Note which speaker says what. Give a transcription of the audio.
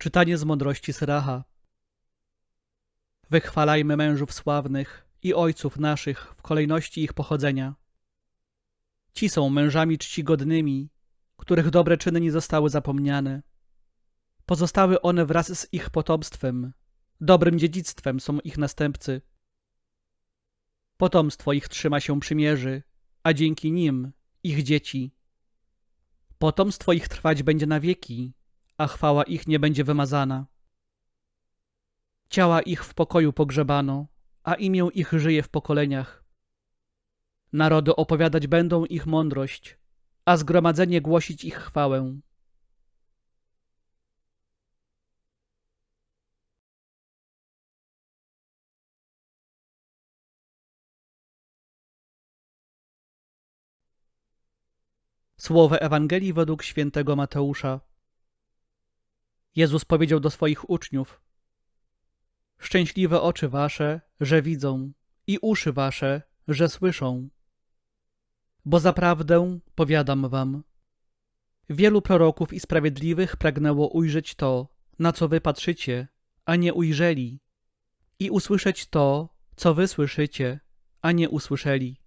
Speaker 1: Czytanie z mądrości Syracha. Wychwalajmy mężów sławnych i ojców naszych w kolejności ich pochodzenia. Ci są mężami czcigodnymi, których dobre czyny nie zostały zapomniane. Pozostały one wraz z ich potomstwem. Dobrym dziedzictwem są ich następcy. Potomstwo ich trzyma się przymierzy, a dzięki nim ich dzieci. Potomstwo ich trwać będzie na wieki, a chwała ich nie będzie wymazana. Ciała ich w pokoju pogrzebano, a imię ich żyje w pokoleniach. Narody opowiadać będą ich mądrość, a zgromadzenie głosić ich chwałę. Słowo Ewangelii według świętego Mateusza. Jezus powiedział do swoich uczniów: Szczęśliwe oczy wasze, że widzą, i uszy wasze, że słyszą. Bo zaprawdę powiadam wam: wielu proroków i sprawiedliwych pragnęło ujrzeć to, na co wy patrzycie, a nie ujrzeli, i usłyszeć to, co wy słyszycie, a nie usłyszeli.